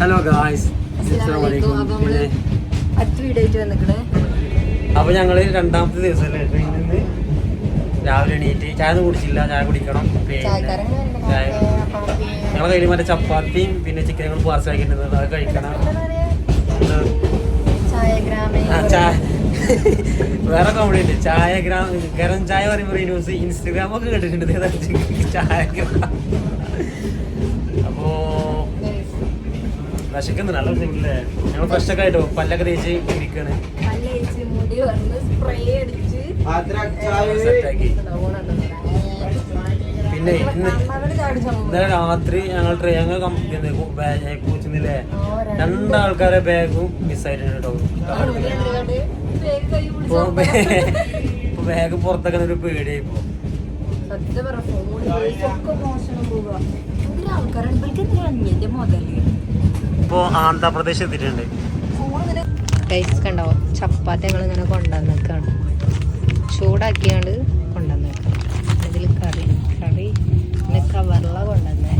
Hello guys. അപ്പൊ ഞങ്ങൾ രണ്ടാമത്തെ ദിവസം രാവിലെ എണീറ്റ് ചായ ഒന്നും കുടിച്ചില്ല. ചായ കുടിക്കണം. ഞങ്ങളെ കയ്യിൽ മറ്റേ ചപ്പാത്തിയും പിന്നെ ചിക്കൻ ഞങ്ങൾ പാർസൽ ആക്കിയിട്ടുണ്ട്. അത് കഴിക്കണം. വേറെ കോമഡി ഉണ്ട്. ചായ ഗ്രാം ഗരം ചായ പറയുമ്പോൾ ന്യൂസ് ഇൻസ്റ്റഗ്രാമൊക്കെ കേട്ടിട്ടുണ്ട്. ചായ ഗ്രാം അപ്പോ വിശക്കുന്നു. നല്ല വിശക്കില്ലേ ഞങ്ങൾ ഫ്രഷ് ഒക്കെ ആയിട്ടോ? പല്ലൊക്കെ തേച്ച് ഇരിക്കാണ്. മുടി വന്ന് സ്പ്രേ അടിച്ച് സെറ്റാക്കി പിന്നെ ഇന്ന് ഇന്നലെ രാത്രി ഞങ്ങൾ ട്രെയിൻ ഞങ്ങൾ കൂച്ചുന്നില്ലേ രണ്ടാൾക്കാരെ ബാഗും മിസ്സായിട്ടുണ്ട് കേട്ടോ. ബാഗ് പുറത്തൊക്കെ ഒരു പേടിയായി ഇപ്പൊ. സത്യം പറ ഫോൺ ഒക്കെ മോശം പോവുക എന്തിനാ ആൾക്കാരാണ്. ഇവർക്ക് എന്തിനാ അഞ്ഞിന്റെ മുതൽ? ഇപ്പൊ ആന്ധ്രാപ്രദേശ് എത്തിയിട്ടുണ്ട്. കണ്ടോ? ചപ്പാത്തി ഞങ്ങൾ ഇങ്ങനെ കൊണ്ടുവന്നേക്കാണ്. ചൂടാക്കിയാണ്ട് കൊണ്ടുവന്നേക്കാം ഇതിൽ കറി കറി പിന്നെ കവറില കൊണ്ടുവന്നേ.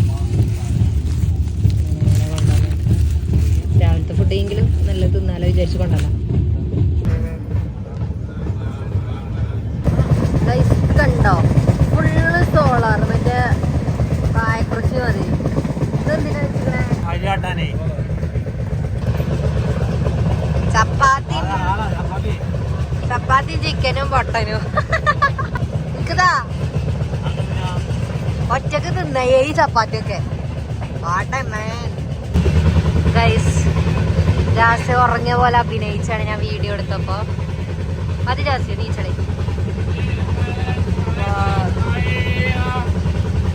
രാവിലത്തെ ഫുഡെങ്കിലും നല്ല തിന്നാലോ വിചാരിച്ച് കൊണ്ടുവന്ന കണ്ടോ? ഫുള്ള് സോളാർ മറ്റേ കായക്കൃഷി മതി അരിയാട്ടാനേ. ചപ്പാത്തി. ചപ്പാത്തി. ചിക്കനും പൊട്ടനും. എനിക്കതാ ഒറ്റയ്ക്ക് തിന്നേ ഈ ചപ്പാത്തി ഒക്കെ ഗൈസ് ജാസ് ഉറങ്ങിയ പോലെ അഭിനയിച്ചാണ് ഞാൻ വീഡിയോ എടുത്തപ്പോ. അത് ജാസ് നീച്ചളി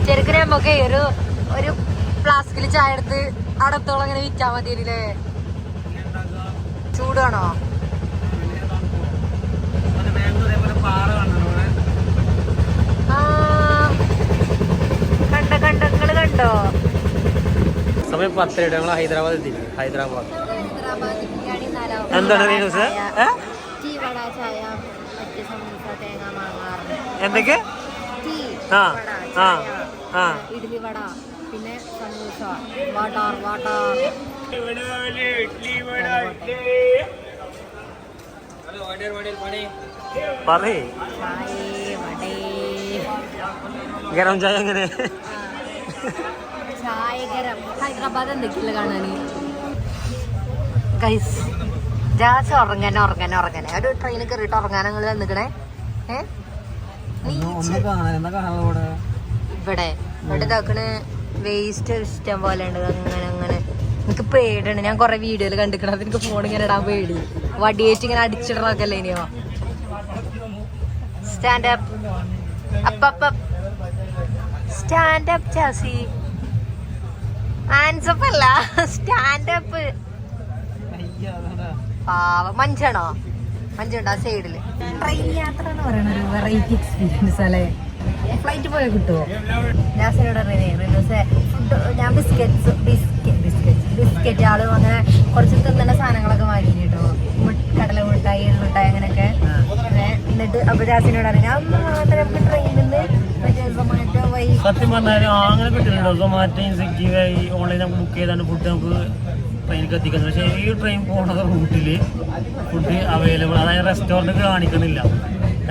ചെറുക്കിനെ നമുക്ക് ഒരു ഒരു ഫ്ലാസ്കിൽ ചായ എടുത്ത് അടത്തോളം ഇങ്ങനെ വിറ്റാ മതിയല്ലേ? ചൂടാണോ? കണ്ട കണ്ട നിങ്ങൾ കണ്ടോ? സമയം പത്തരയുടെ ഞങ്ങൾ ഹൈദരാബാദ് എത്തി. ഹൈദരാബാദ്. എന്താണ് എന്തൊക്കെ? ആ, വട ആ, ചായ ആ. ഇഡ്ഡലി വട പിന്നെ സമൂസ. വാട്ടാർ വാട്ടാർ. പറയേ. ചായ ഗരം ചായ എങ്ങനെ? ചായകരം ഹൈദരാബാദ് എന്തൊക്കെയല്ല കാണാന് ഗൈസ് ജാസ് ഉറങ്ങാൻ ഉറങ്ങാൻ ഉറങ്ങാൻ. ഒരു ട്രെയിനിൽ കയറിയിട്ട് ഉറങ്ങാൻ നിങ്ങൾ വന്നിക്കണേ? ഏ ഒന്ന് കാണാൻ എന്താ കാണാൻ ഇവിടെ. ഇവിടെ ഇതാക്കണ് വേസ്റ്റ് ഇഷ്ടം പോലെ ഉണ്ട്. അങ്ങനെ അങ്ങനെ. എനിക്ക് പേടിയാണ്. ഞാൻ കുറെ വീഡിയോയിൽ കണ്ടിക്കണം എനിക്ക് ഫോൺ ഇങ്ങനെ ഇടാൻ പേടി. വടിയേറ്റ് ഇങ്ങനെ അടിച്ചിടണക്കല്ലേ ഇനിയോ സ്റ്റാൻഡ് അപ്പ് അപ്പ സ്റ്റാൻഡ് അപ്പ് ചാസി. ആൻസപ്പ് അല്ല. സ്റ്റാൻഡ് അപ്പ് പാവം മഞ്ചാണോ മഞ്ചുണ്ടോ ആ സൈഡിൽ ട്രെയിൻ യാത്ര എന്ന് പറയുന്ന ഒരു വെറൈറ്റി എക്സ്പീരിയൻസ് അല്ലേ? ഫ്ലൈറ്റ് പോയാൽ കിട്ടുമോ പറഞ്ഞേ ഫുഡ് ഞാൻ ബിസ്ക്കറ്റ്സ് ബിസ്ക്കറ്റ് ബിസ്ക്കറ്റ് ബിസ്ക്കറ്റ് ആളും അങ്ങനെ കുറച്ച് തിന്നുന്ന സാധനങ്ങളൊക്കെ വാങ്ങി കേട്ടോ. കടല മുട്ടായി എള്ളുമിഠായി അങ്ങനെയൊക്കെ. എന്നിട്ട് അപ്പൊ ജാസിനോട് പറഞ്ഞു ഞാൻ മാത്രം ട്രെയിനിൽ നിന്ന് സൊമാറ്റോ സത്യം പറഞ്ഞാലും അങ്ങനെ കിട്ടുന്നുണ്ടോ സൊമാറ്റോയും സ്വിഗ്ഗി വഴി ഓൺലൈൻ നമുക്ക് ബുക്ക് ചെയ്താണ് ഫുഡ് നമുക്ക് ട്രെയിനിൽ എത്തിക്കുന്നത് പക്ഷേ ഈ ട്രെയിൻ പോണ റൂട്ടിൽ ഫുഡ് അവൈലബിൾ അതായത് റെസ്റ്റോറന്റ് കാണിക്കുന്നില്ല.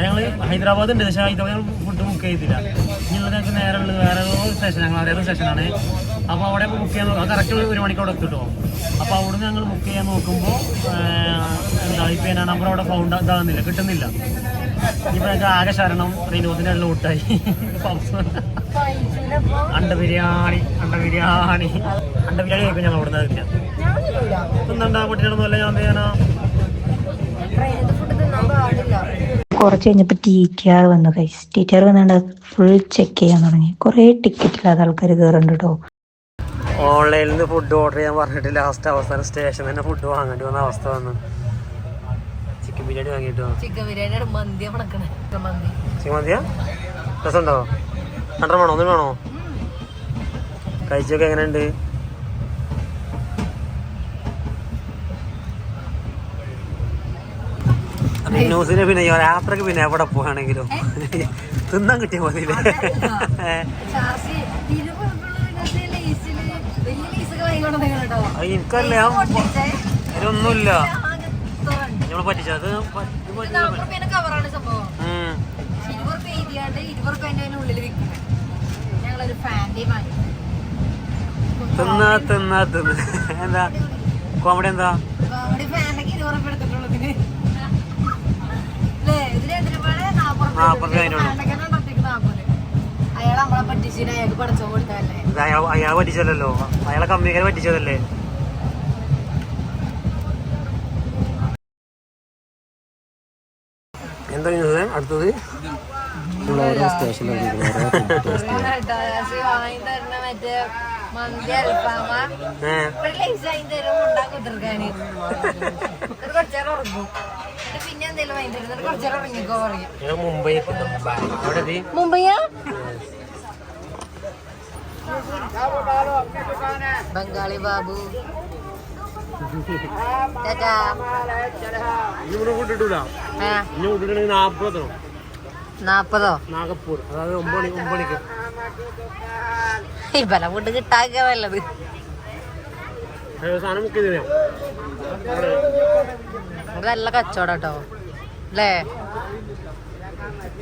ഞങ്ങൾ ഹൈദരാബാദ് ഉണ്ട് പക്ഷേ ഹൈദരാബാദ് ഫുഡ് ബുക്ക് ചെയ്തില്ല. ഇനി ഞങ്ങൾക്ക് നേരെ ഉള്ളത് വേറെ സ്റ്റേഷൻ ഞങ്ങൾ അറിയാത്ത സ്റ്റേഷനാണ് അപ്പോൾ അവിടെ ബുക്ക് ചെയ്യാൻ നോക്കാം കറക്റ്റ് ഒരു മണിക്ക് അവിടെ എത്തിട്ടോ അപ്പോൾ അവിടുന്ന് ഞങ്ങൾ ബുക്ക് ചെയ്യാൻ നോക്കുമ്പോൾ എന്താ ഇപ്പം നമ്പർ അവിടെ ഫൗണ്ട് ഇതാകുന്നില്ല കിട്ടുന്നില്ല. ഞങ്ങൾക്ക് ആകെ ശരണം. എല്ലാം ഊട്ടായി. അണ്ട ബിരിയാണി അണ്ട ബിരിയാണി. അണ്ട ബിരിയാണി കഴിക്കും ഞങ്ങൾ ഇവിടെ നിന്ന് എന്താ കുട്ടികളൊന്നുമല്ല ഞാൻ ചെയ്യാനാ? കുറച്ച് കഴിഞ്ഞപ്പോൾ ടി ടി ആർ വന്നു കൈസ് ടി ടി ആർ വന്നുകൊണ്ട് ഫുൾ ചെക്ക് ചെയ്യാൻ തുടങ്ങി. കുറേ ടിക്കറ്റ് ഇല്ലാതെ ആൾക്കാർ കയറുന്നുണ്ട് കേട്ടോ ഓൺലൈനിൽ നിന്ന് ഫുഡ് ഓർഡർ ചെയ്യാൻ പറഞ്ഞിട്ട് ലാസ്റ്റ് അവസാനം സ്റ്റേഷനിൽ തന്നെ ഫുഡ് വാങ്ങേണ്ടി വന്ന അവസ്ഥ വന്നു. ചിക്കൻ ബിരിയാണി വാങ്ങിയിട്ടോ? ചിക്കൻ ബിരിയാണി മന്തിയാ മണക്കണേ. മന്തി. ചിക്കൻ മതിയാ രസമുണ്ടോ? രണ്ടെണ്ണം വേണോ? ഒന്നും വേണോ? കഴിച്ചൊക്കെ എങ്ങനെയുണ്ട്? ന്യൂസിന് പിന്നെ യാത്രയ്ക്ക് പിന്നെ എവിടെ പോവാണെങ്കിലും തിന്നാൻ കിട്ടിയ മതി എനിക്കല്ലേ ഇരുപത് നമ്മൾ പറ്റിച്ചത് കവറാണ് സംഭവം. ഇരുപത് റുപ്യ എഴുതിയാണ്ട് ഇരുപത് റുപ്യ അതിന്റെ ഉള്ളിൽ വിൽക്കുന്നത് ഞങ്ങളൊരു ഫാൻഡി വാങ്ങി തിന്നാ തിന്നാ തിന്ന്. എന്താ? കോമഡി എന്താ? അവിടെ പറ്റിച്ചല്ലോ അയാളെ റുപ്യ എടുത്തിട്ടുള്ളൂ ഇതിന് അല്ലേ ഇതിന് എന്തിനു പാടെ നാപ്പത് നാപ്പത് റുപ്യ അതിനുള്ളൂ. ഫാനൊക്കെ ഒറ്റയ്ക്ക് നാപ്പത് അയാൾ നമ്മളെ പറ്റിച്ചിട്ട് അയാൾക്ക് പഠിച്ചോ കൊടുത്തതല്ലേ ഇത് അയാൾ അയാൾ പറ്റിച്ചതല്ലോ അയാളെ കമ്പനിക്കാരെ പറ്റിച്ചതല്ലേ എന്താ ഇത് അടുത്തത് വാങ്ങി തരണ മറ്റേ മന്തി അൽഫാമ ഏ ഒരു ലൈസ് വാങ്ങി തരും ഉണ്ടാക്കി കുത്തിർക്കാന് എന്നിട്ട് കുറച്ചേരം ഉറങ്ങും എന്നിട്ട് പിന്നെ എന്തെങ്കിലും വാങ്ങി തരും എന്നിട്ട് കുറച്ചേരം ഉറങ്ങിക്കോ പറയും ഞങ്ങൾ മുംബൈ മുംബൈയാ? ബംഗാളി ബാബു. നാപ്പതോ നാഗപ്പൂർ. അതായത് കിട്ടാക്ക സാധനം ബുക്ക് ചെയ്തോ നല്ല കച്ചവടം കേട്ടോ അല്ലേ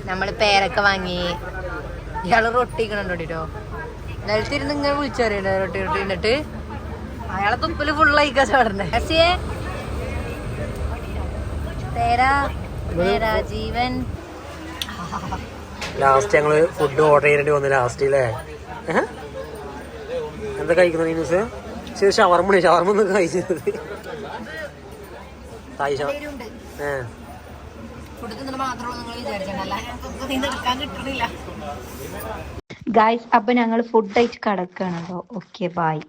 നമ്മൾ പേരൊക്കെ വാങ്ങി. ഇയാൾ റൊട്ടിക്കണുണ്ടോ കേട്ടോ നിലത്തിരുന്ന് ഇങ്ങനെ വിളിച്ചറിയണ്ടേ റൊട്ടി റൊട്ടി എന്നിട്ട് അയാളെ തുപ്പിൽ ഫുള്ളായി കച്ചവടണ്ടേ തേരാ തേരാ ജീവൻ. ലാസ്റ്റ് ഞങ്ങൾ ഫുഡ് ഓർഡർ ചെയ്യേണ്ടി വന്നു ലാസ്റ്റ് അല്ലേ? എന്താ കഴിക്കുന്നത് ന്യൂസ് ശരി ഷവർമ്മ ഷവർമ്മ ഒന്ന് കഴിച്ചത് തായ് ഏ. ഗായ്സ് അപ്പൊ ഞങ്ങൾ ഫുഡ് കഴിച്ച് കിടക്കുകയാണല്ലോ ഓക്കെ ബായ്